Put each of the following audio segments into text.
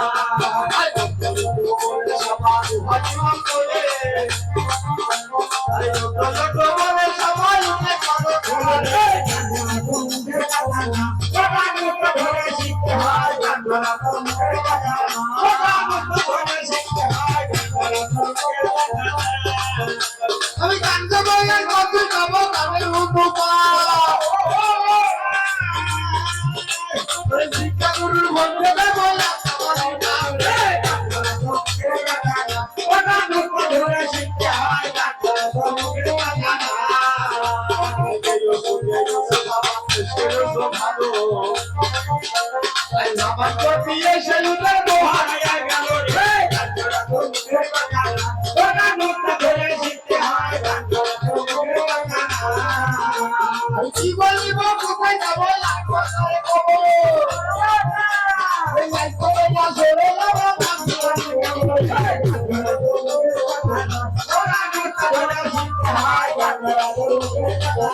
I'm কি বলিব কোথায় যাব লাগবো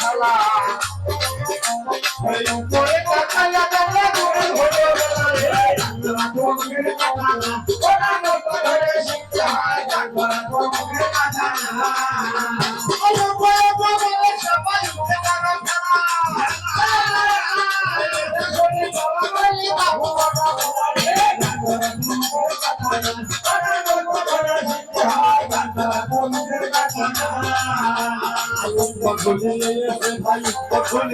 খেলা উপরে কথা লাগালে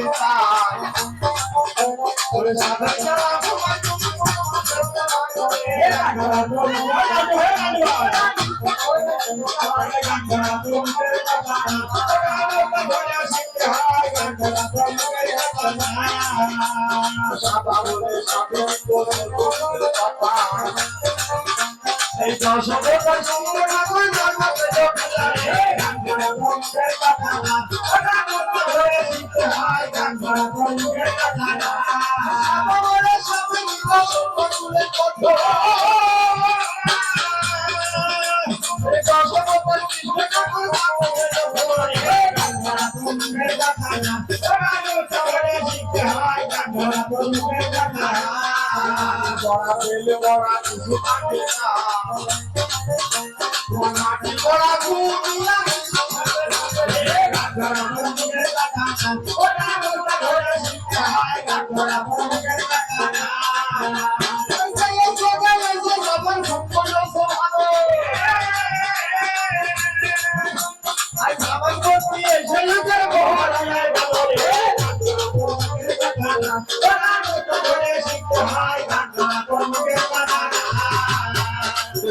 এই দশকে দশকে ঠাকুর জন্মতে বড়া পেলে বড়া কিছু থাকে না মাটি বড়া গুড়িয়া আমি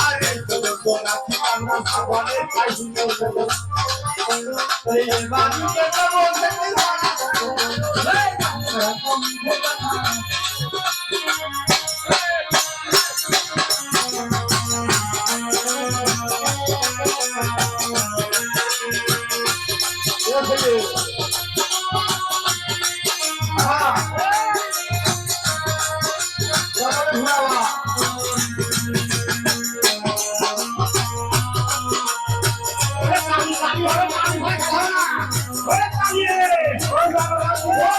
আরে তোর Yeah.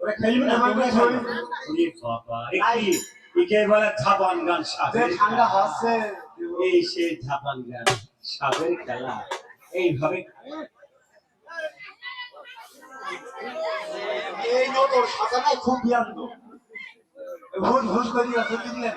ওরা খেলবে না আমার কাছে ওরে বাবা, এ একে বলে ধাপান গান সাপের ঠান্ডা হচ্ছে এই সে ধাপান গান সাপের খেলা। এইভাবে এই নত খুব বিয়ান্ত ভোজ ভোজ করি আছে দিলেন